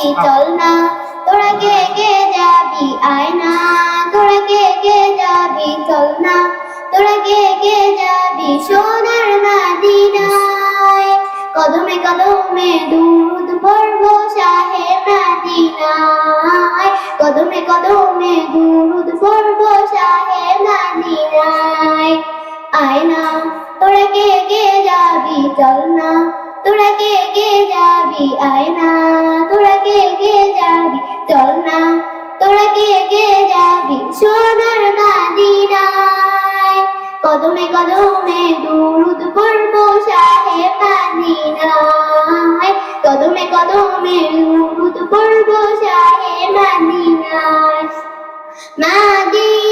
চল না, তোরা কে কে যাবি? আয় না, তোরা কে কে যাবি? চল না, তোরা কে কে যাবি? সোনার মাদিনায়। কদমে কদমে দুধ পড়ব শাহে মাদিনায়। কদমে কদমে দুধ পড়ব শাহে মাদিনায়। আয় না, তোরা কে কে যাবি? চল না তোরা কে কে যাবি? আয় না। তোরা কে কে যাবি? চল না। তোরা কে কে যাবি? সোনার মাদিনায়। কদমে কদমে দুরুদ পড়ব শাহে মাদিনায়। কদমে কদমে দুরুদ পড়ব শাহে মাদিনায়। মাদিনাতে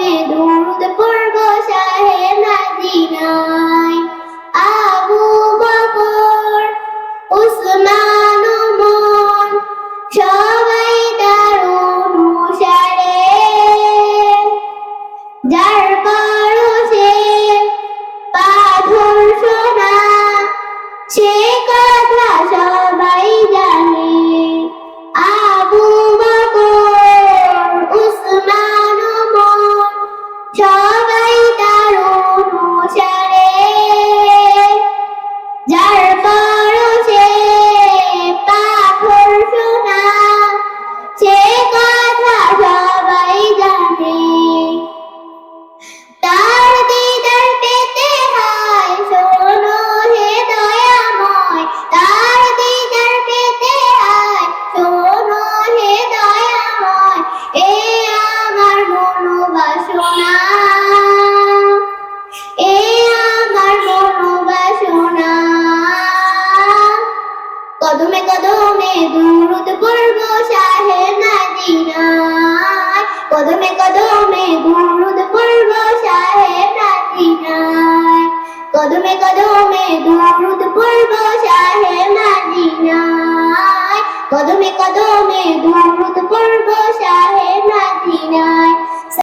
কদমে দুরুদ পড়ব শাহে আবু বকর উসমান ওমর সবাই দুরুদ পড়ব শাহে মদিনায়। কদমে কদমে দুরুদ পড়ব শাহে মদিনায়। কদমে কদমে দুরুদ পড়ব শাহে মদিনায়। কদমে কদমে দুরুদ পড়ব শাহে মদিনায়।